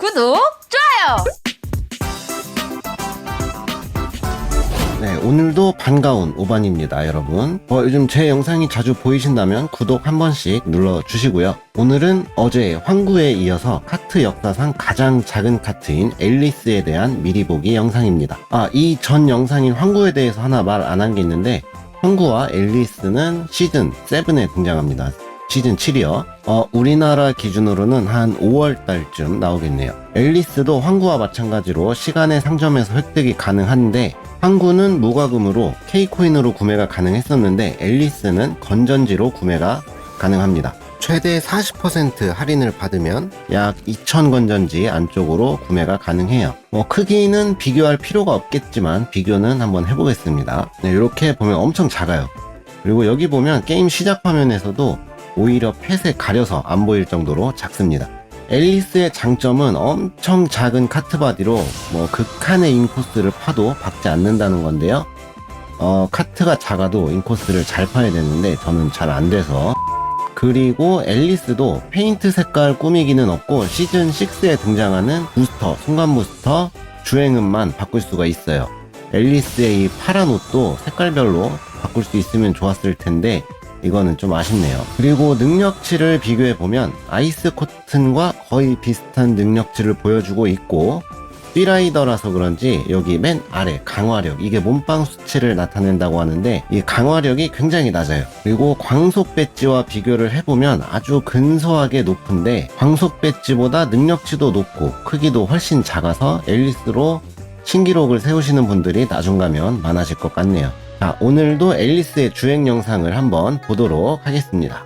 구독, 좋아요! 네, 오늘도 반가운 오반입니다, 여러분. 어, 요즘 제 영상이 자주 보이신다면 구독 한 번씩 눌러주시고요. 오늘은 어제 황구에 이어서 카트 역사상 가장 작은 카트인 앨리스에 대한 미리 보기 영상입니다. 아, 이 전 영상인 황구에 대해서 하나 말 안 한 게 있는데, 황구와 앨리스는 시즌 7에 등장합니다. 시즌 7이요. 어, 우리나라 기준으로는 한 5월 달쯤 나오겠네요. 앨리스도 황구와 마찬가지로 시간의 상점에서 획득이 가능한데 황구는 무과금으로 K코인으로 구매가 가능했었는데 앨리스는 건전지로 구매가 가능합니다. 최대 40% 할인을 받으면 약 2000 건전지 안쪽으로 구매가 가능해요. 뭐 크기는 비교할 필요가 없겠지만 비교는 한번 해보겠습니다. 네, 이렇게 보면 엄청 작아요. 그리고 여기 보면 게임 시작 화면에서도 오히려 펫에 가려서 안 보일 정도로 작습니다. 앨리스의 장점은 엄청 작은 카트바디로 뭐 극한의 인코스를 파도 박지 않는다는 건데요. 어, 카트가 작아도 인코스를 잘 파야 되는데 저는 잘 안 돼서 그리고 앨리스도 페인트 색깔 꾸미기는 없고 시즌 6에 등장하는 부스터, 순간 부스터 주행음만 바꿀 수가 있어요. 앨리스의 이 파란 옷도 색깔별로 바꿀 수 있으면 좋았을 텐데 이거는 좀 아쉽네요. 그리고 능력치를 비교해 보면 아이스 코튼과 거의 비슷한 능력치를 보여주고 있고 삐라이더라서 그런지 여기 맨 아래 강화력 이게 몸빵 수치를 나타낸다고 하는데 이 강화력이 굉장히 낮아요 그리고 광속 배지와 비교를 해보면 아주 근소하게 높은데 광속 배지보다 능력치도 높고 크기도 훨씬 작아서 앨리스로 신기록을 세우시는 분들이 나중 가면 많아질 것 같네요 자 오늘도 앨리스의 주행 영상을 한번 보도록 하겠습니다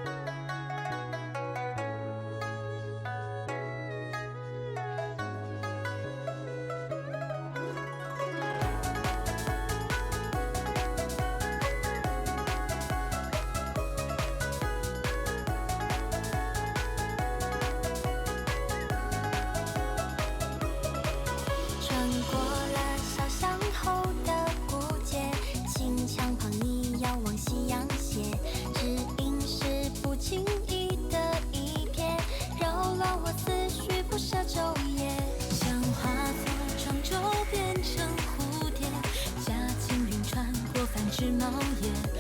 "穿是猫眼。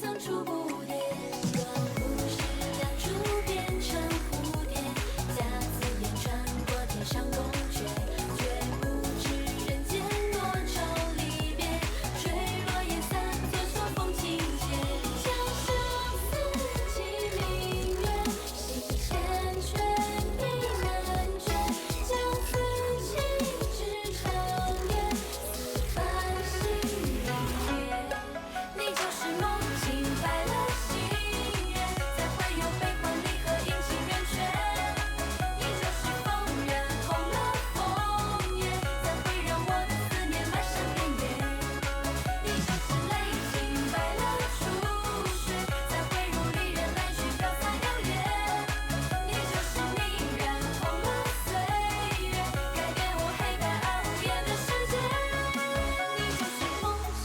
曾触不。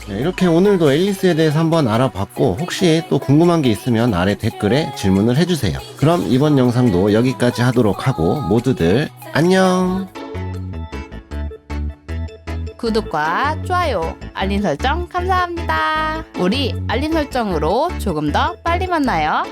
네, 이렇게 오늘도 앨리스에 대해서 한번 알아봤고 혹시 또 궁금한 게 있으면 아래 댓글에 질문을 해주세요. 그럼 이번 영상도 여기까지 하도록 하고 모두들 안녕! 구독과 좋아요, 알림 설정 감사합니다. 우리 알림 설정으로 조금 더 빨리 만나요.